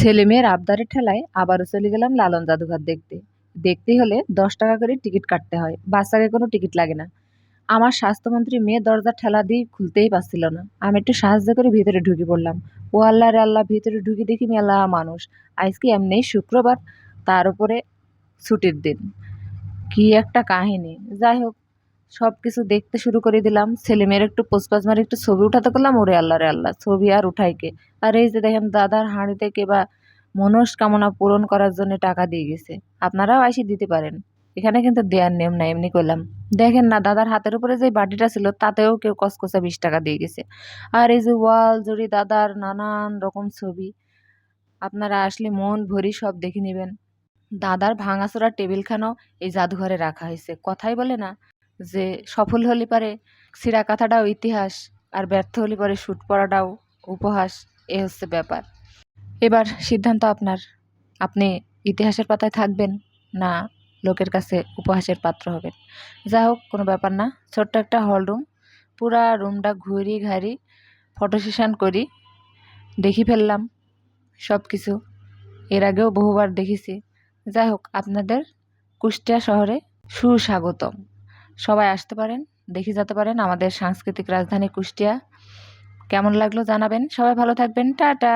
ছেলে মেয়ের আবদারের ঠেলায় আবারও চলে গেলাম লালন জাদুঘর দেখতে। দেখতে হলে দশ টাকা করে টিকিট কাটতে হয়, বাচ্চাকে কোনো টিকিট লাগে না। আমার স্বাস্থ্যমন্ত্রী মেয়ে দরজার ঠেলা দিয়ে খুলতেই পারছিল না। আমি একটু সাহায্য করে ভিতরে ঢুকে পড়লাম। ও আল্লাহ রে আল্লাহ, ভিতরে ঢুকে দেখি মেলা মানুষ। আজকে এমনিই শুক্রবার, তার উপরে ছুটির দিন। কি একটা কাহিনী। যাই হোক সব কিছু দেখতে শুরু করে দিলাম। ছেলে মেয়ের একটু পোসপাস মারি একটু ছবি উঠাতে করলাম ওরে আল্লাহ, রে আল্লাহ, ছবি আর উঠাইকে আর এই যে দেখেন দাদার হাঁড়ি থেকে বা মনস্কামনা পূরণ করার জন্য টাকা দিয়ে গেছে। আপনারাও আইসি দিতে পারেন। এখানে কিন্তু দেওয়ার নিয়ম নাই, এমনি করলাম। দেখেন না, দাদার হাতের উপরে যে বাটিটা ছিল, তাতেও কেউ কসকসা বিশ টাকা দিয়ে গেছে। আর এই যে ওয়াল জুড়ি, দাদার নানান রকম ছবি। আপনারা আসলে মন ভরি সব দেখে নেবেন। দাদার ভাঙাচোরা টেবিলখানাও এই জাদুঘরে রাখা হয়েছে। কথাই বলে না যে সফল হলে পারে সিরা কাথাটাও ইতিহাস আর ব্যর্থ হলে পরে শুট পড়াটাও উপহাস, এ হচ্ছে ব্যাপার। এবার সিদ্ধান্ত আপনার। আপনি ইতিহাসের পাতায় থাকবেন না লোকের কাছে উপহাসের পাত্র হবেন। যা হোক, কোনো ব্যাপার না। ছোট্ট একটা হল রুম, পুরা রুমটা ঘুরি ঘাড়ি ফটো সেশন করি, দেখি ফেললাম সব কিছু এর আগেও বহুবার দেখেছি। যাই হোক, আপনাদের কুষ্টিয়া শহরে সুস্বাগতম। সবাই আসতে পারেন, দেখে যেতে পারেন আমাদের সাংস্কৃতিক রাজধানী কুষ্টিয়া। কেমন লাগল জানাবেন। সবাই ভালো থাকবেন। টাটা।